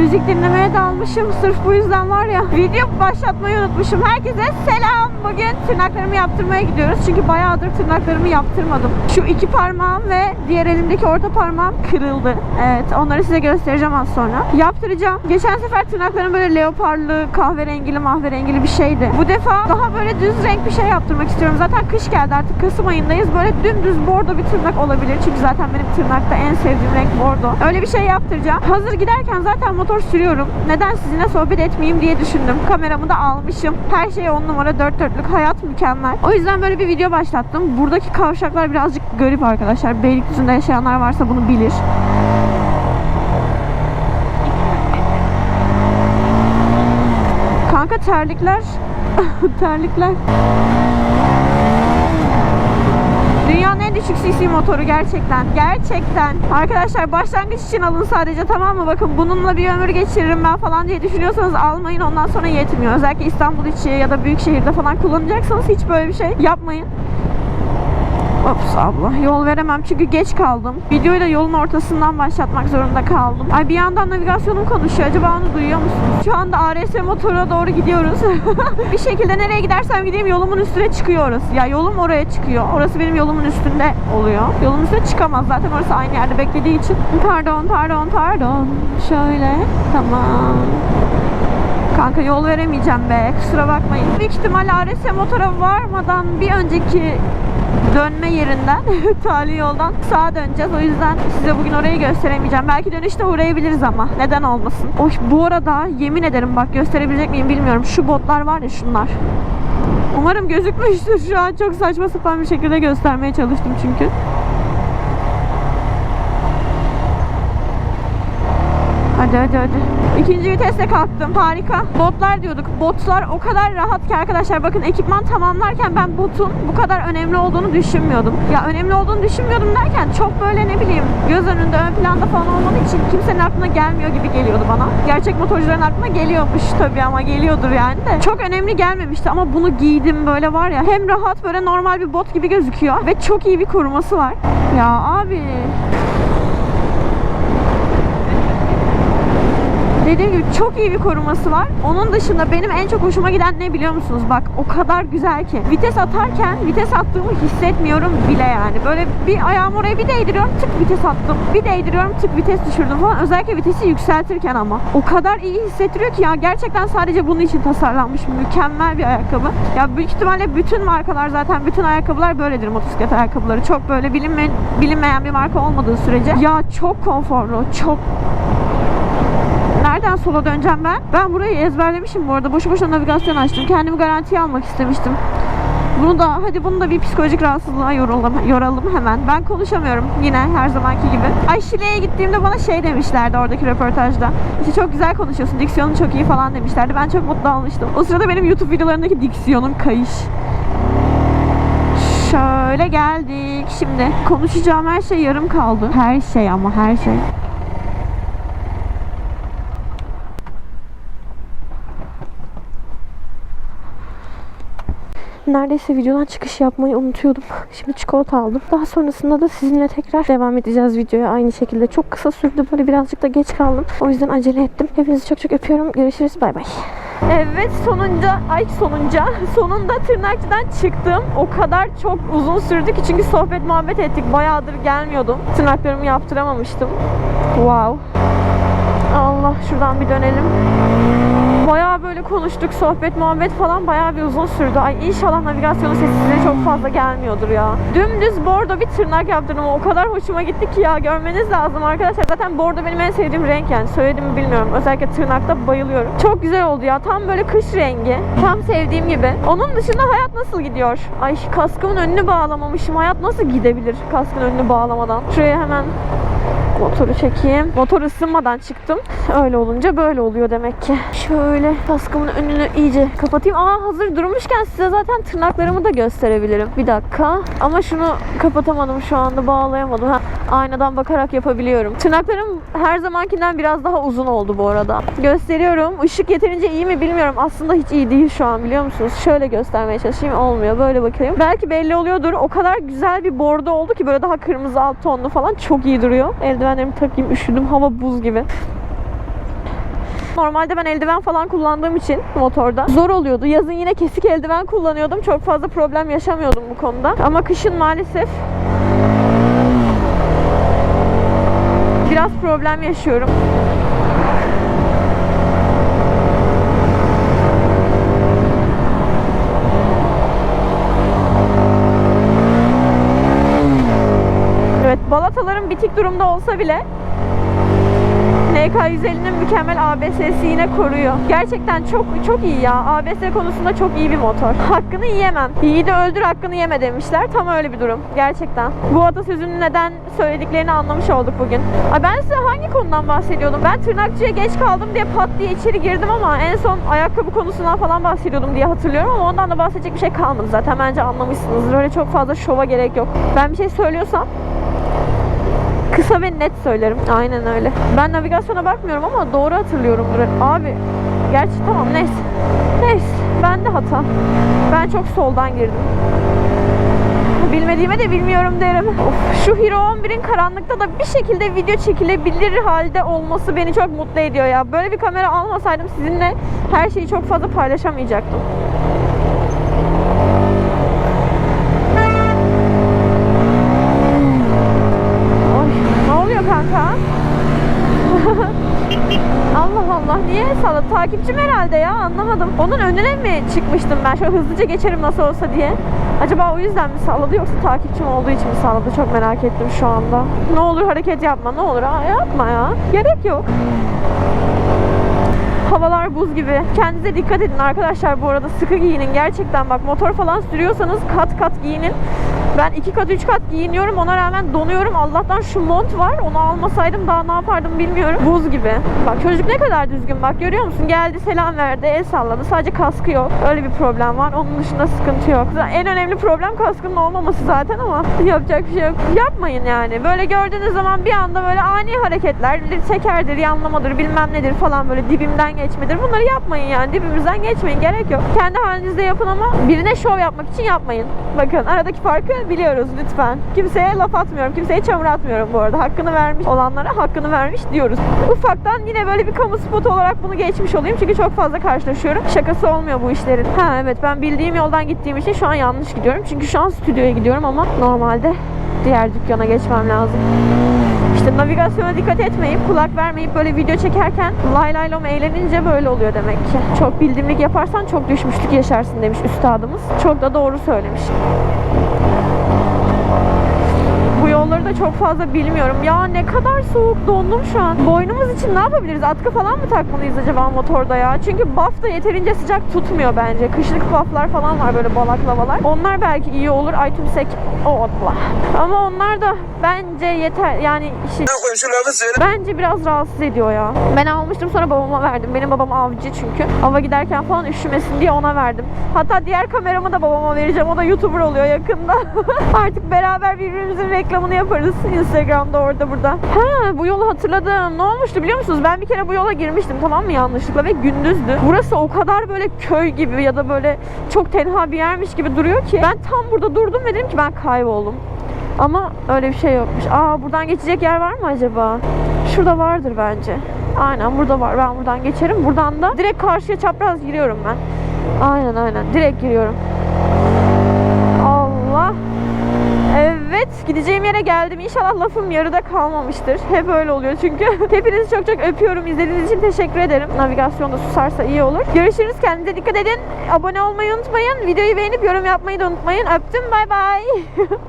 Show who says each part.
Speaker 1: Müzik dinlemeye dalmışım. Sırf bu yüzden var ya video başlatmayı unutmuşum. Herkese selam. Bugün tırnaklarımı yaptırmaya gidiyoruz. Çünkü bayağıdır tırnaklarımı yaptırmadım. Şu iki parmağım ve diğer elimdeki orta parmağım kırıldı. Evet onları size göstereceğim az sonra. Yaptıracağım. Geçen sefer tırnaklarım böyle leoparlı, kahverengili, mahverengili bir şeydi. Bu defa daha böyle düz renk bir şey yaptırmak istiyorum. Zaten kış geldi artık Kasım ayındayız. Böyle dümdüz bordo bir tırnak olabilir. Çünkü zaten benim tırnakta en sevdiğim renk bordo. Öyle bir şey yaptıracağım. Hazır giderken zaten motor sürüyorum. Neden sizinle sohbet etmeyeyim diye düşündüm. Kameramı da almışım. Her şey on numara dört dörtlük. Hayat mükemmel. O yüzden böyle bir video başlattım. Buradaki kavşaklar birazcık garip arkadaşlar. Beylikdüzü'nde yaşayanlar varsa bunu bilir. Kanka terlikler. terlikler. Motoru gerçekten. Gerçekten. Arkadaşlar başlangıç için alın sadece tamam mı? Bakın bununla bir ömür geçiririm ben falan diye düşünüyorsanız almayın. Ondan sonra yetmiyor. Özellikle İstanbul içi ya da büyük şehirde falan kullanacaksanız hiç böyle bir şey yapmayın. Ops abla. Yol veremem çünkü geç kaldım. Videoyu da yolun ortasından başlatmak zorunda kaldım. Ay bir yandan navigasyonum konuşuyor. Acaba onu duyuyor musunuz? Şu anda ARS motora doğru gidiyoruz. bir şekilde nereye gidersem gideyim yolumun üstüne çıkıyoruz. Ya yolum oraya çıkıyor. Orası benim yolumun üstünde oluyor. Yolumun üstüne çıkamaz. Zaten orası aynı yerde beklediği için. Pardon, pardon, pardon. Şöyle. Tamam. Kanka yol veremeyeceğim be. Kusura bakmayın. Büyük ihtimalle ARS motora varmadan bir önceki dönme yerinden, tali yoldan sağa döneceğiz. O yüzden size bugün orayı gösteremeyeceğim. Belki dönüşte uğrayabiliriz ama. Neden olmasın? Oy, bu arada yemin ederim bak gösterebilecek miyim bilmiyorum. Şu botlar var ya şunlar. Umarım gözükmüştür şu an. Çok saçma sapan bir şekilde göstermeye çalıştım çünkü. Hadi hadi hadi. İkinci viteste kalktım. Harika. Botlar diyorduk. Botlar o kadar rahat ki arkadaşlar. Bakın ekipman tamamlarken ben botun bu kadar önemli olduğunu düşünmüyordum. Ya önemli olduğunu düşünmüyordum derken çok böyle ne bileyim göz önünde ön planda falan olmadığı için kimsenin aklına gelmiyor gibi geliyordu bana. Gerçek motorcuların aklına geliyormuş tabii ama geliyordur yani de. Çok önemli gelmemişti ama bunu giydim böyle var ya. Hem rahat böyle normal bir bot gibi gözüküyor ve çok iyi bir koruması var. Ya abi Dediğim gibi çok iyi bir koruması var. Onun dışında benim en çok hoşuma giden ne biliyor musunuz? Bak o kadar güzel ki. Vites atarken vites attığımı hissetmiyorum bile yani. Böyle bir ayağımı oraya bir değdiriyorum tık vites attım. Bir değdiriyorum tık vites düşürdüm falan. Özellikle vitesi yükseltirken ama. O kadar iyi hissettiriyor ki ya gerçekten sadece bunun için tasarlanmış mükemmel bir ayakkabı. Ya büyük ihtimalle bütün markalar zaten bütün ayakkabılar böyledir motosiklet ayakkabıları. Çok böyle bilinme, bilinmeyen bir marka olmadığı sürece. Ya çok konforlu, çok Nereden sola döneceğim ben? Ben burayı ezberlemişim bu arada. Boşu boşuna navigasyon açtım. Kendimi garantiye almak istemiştim. Bunu da hadi bunu da bir psikolojik rahatsızlığa yoralım, yoralım hemen. Ben konuşamıyorum yine her zamanki gibi. Ay Şile'ye gittiğimde bana şey demişlerdi oradaki röportajda. İşte çok güzel konuşuyorsun, diksiyonun çok iyi falan demişlerdi. Ben çok mutlu olmuştum. O sırada benim YouTube videolarındaki diksiyonum kayış. Şöyle geldik. Şimdi konuşacağım her şey yarım kaldı. Her şey ama her şey. Neredeyse videodan çıkış yapmayı unutuyordum. Şimdi çikolata aldım. Daha sonrasında da sizinle tekrar devam edeceğiz videoya aynı şekilde. Çok kısa sürdü böyle birazcık da geç kaldım. O yüzden acele ettim. Hepinizi çok çok öpüyorum. Görüşürüz. Bay bay. Evet sonunca, ay sonunca, sonunda tırnakçıdan çıktım. O kadar çok uzun sürdü ki çünkü sohbet muhabbet ettik. Bayağıdır gelmiyordum. Tırnaklarımı yaptıramamıştım. Wow. Allah şuradan bir dönelim. Böyle konuştuk, sohbet, muhabbet falan bayağı bir uzun sürdü. Ay inşallah navigasyonun sesi çok fazla gelmiyordur ya. Dümdüz bordo bir tırnak yaptırdım. O kadar hoşuma gitti ki ya. Görmeniz lazım arkadaşlar. Zaten bordo benim en sevdiğim renk yani. Söyledim mi bilmiyorum. Özellikle tırnakta bayılıyorum. Çok güzel oldu ya. Tam böyle kış rengi. Tam sevdiğim gibi. Onun dışında hayat nasıl gidiyor? Ay kaskımın önünü bağlamamışım. Hayat nasıl gidebilir kaskın önünü bağlamadan? Şuraya hemen motoru çekeyim. Motor ısınmadan çıktım. Öyle olunca böyle oluyor demek ki. Şöyle kaskımın önünü iyice kapatayım. Aa hazır durmuşken size zaten tırnaklarımı da gösterebilirim. Bir dakika. Ama şunu kapatamadım şu anda bağlayamadım. Ha, aynadan bakarak yapabiliyorum. Tırnaklarım her zamankinden biraz daha uzun oldu bu arada. Gösteriyorum. Işık yeterince iyi mi bilmiyorum. Aslında hiç iyi değil şu an biliyor musunuz? Şöyle göstermeye çalışayım. Olmuyor. Böyle bakayım. Belki belli oluyordur. O kadar güzel bir bordo oldu ki böyle daha kırmızı alt tonlu falan. Çok iyi duruyor. Eldivenlerimi takayım. Üşüdüm. Hava buz gibi. Normalde ben eldiven falan kullandığım için motorda zor oluyordu. Yazın yine kesik eldiven kullanıyordum. Çok fazla problem yaşamıyordum bu konuda. Ama kışın maalesef biraz problem yaşıyorum. Evet, balatalarım bitik durumda olsa bile NK150'nin mükemmel ABS'si yine koruyor. Gerçekten çok çok iyi ya. ABS konusunda çok iyi bir motor. Hakkını yiyemem. Yiğidi öldür hakkını yeme demişler. Tam öyle bir durum. Gerçekten. Bu atasözünün neden söylediklerini anlamış olduk bugün. Ben size hangi konudan bahsediyordum? Ben tırnakçıya geç kaldım diye pat diye içeri girdim ama en son ayakkabı konusundan falan bahsediyordum diye hatırlıyorum ama ondan da bahsedecek bir şey kalmadı zaten. Bence anlamışsınızdır. Öyle çok fazla şova gerek yok. Ben bir şey söylüyorsam Kısa ve net söylerim. Aynen öyle. Ben navigasyona bakmıyorum ama doğru hatırlıyorumdur. Abi gerçi tamam neyse. Neyse. Ben de hata. Ben çok soldan girdim. Bilmediğime de bilmiyorum derim. Of, şu Hero 11'in karanlıkta da bir şekilde video çekilebilir halde olması beni çok mutlu ediyor ya. Böyle bir kamera almasaydım sizinle her şeyi çok fazla paylaşamayacaktım. Oy, ne oluyor kanka? Allah Allah niye salladı? Takipçim herhalde ya anlamadım. Onun önüne mi çıkmıştım ben şöyle hızlıca geçerim nasıl olsa diye. Acaba o yüzden mi salladı yoksa takipçim olduğu için mi salladı? Çok merak ettim şu anda. Ne olur hareket yapma ne olur ha yapma ya. Gerek yok. Havalar buz gibi. Kendinize dikkat edin arkadaşlar bu arada. Sıkı giyinin gerçekten bak motor falan sürüyorsanız kat kat giyinin. Ben iki kat üç kat giyiniyorum ona rağmen donuyorum. Allah'tan şu mont var. Onu almasaydım daha ne yapardım bilmiyorum. Buz gibi. Bak çocuk ne kadar düzgün bak görüyor musun? Geldi selam verdi el salladı. Sadece kaskı yok. Öyle bir problem var. Onun dışında sıkıntı yok. En önemli problem kaskının olmaması zaten ama yapacak bir şey yok. Yapmayın yani. Böyle gördüğünüz zaman bir anda böyle ani hareketler tekerdir, yanlamadır, bilmem nedir falan böyle dibimden geçmedir. Bunları yapmayın yani. Dibimizden geçmeyin. Gerek yok. Kendi halinizde yapın ama birine şov yapmak için yapmayın. Bakın aradaki farkı biliyoruz lütfen. Kimseye laf atmıyorum. Kimseye çamur atmıyorum bu arada. Hakkını vermiş olanlara hakkını vermiş diyoruz. Ufaktan yine böyle bir kamu spotu olarak bunu geçmiş olayım. Çünkü çok fazla karşılaşıyorum. Şakası olmuyor bu işlerin. Ha evet ben bildiğim yoldan gittiğim için şu an yanlış gidiyorum. Çünkü şu an stüdyoya gidiyorum ama normalde diğer dükkana geçmem lazım. İşte navigasyona dikkat etmeyip, kulak vermeyip böyle video çekerken lay lay lom eğlenince böyle oluyor demek ki. Çok bildiğimlik yaparsan çok düşmüşlük yaşarsın demiş üstadımız. Çok da doğru söylemiş. Bu yolları da çok fazla bilmiyorum. Ya ne kadar soğuk dondum şu an. Boynumuz için ne yapabiliriz? Atkı falan mı takmalıyız acaba motorda ya? Çünkü buff da yeterince sıcak tutmuyor bence. Kışlık bufflar falan var böyle balaklavalar. Onlar belki iyi olur. Ay tümsek. O Allah. Ama onlar da bence yeter. Yani şey, Bence biraz rahatsız ediyor ya. Ben almıştım sonra babama verdim. Benim babam avcı çünkü. Ava giderken falan üşümesin diye ona verdim. Hatta diğer kameramı da babama vereceğim. O da YouTuber oluyor yakında. Artık beraber birbirimizin reklamını yaparız. Instagram'da orada burada. Ha bu yolu hatırladım. Ne olmuştu biliyor musunuz? Ben bir kere bu yola girmiştim tamam mı yanlışlıkla ve gündüzdü. Burası o kadar böyle köy gibi ya da böyle çok tenha bir yermiş gibi duruyor ki. Ben tam burada durdum ve dedim ki ben kayboldum. Ama öyle bir şey yokmuş. Aa buradan geçecek yer var mı acaba? Şurada vardır bence. Aynen burada var. Ben buradan geçerim. Buradan da direkt karşıya çapraz giriyorum ben. Aynen aynen. Direkt giriyorum. Allah. Evet gideceğim yere geldim. İnşallah lafım yarıda kalmamıştır. Hep öyle oluyor çünkü. Hepinizi çok çok öpüyorum. İzlediğiniz için teşekkür ederim. Navigasyonda susarsa iyi olur. Görüşürüz. Kendinize dikkat edin. Abone olmayı unutmayın. Videoyu beğenip yorum yapmayı da unutmayın. Öptüm. Bay bay.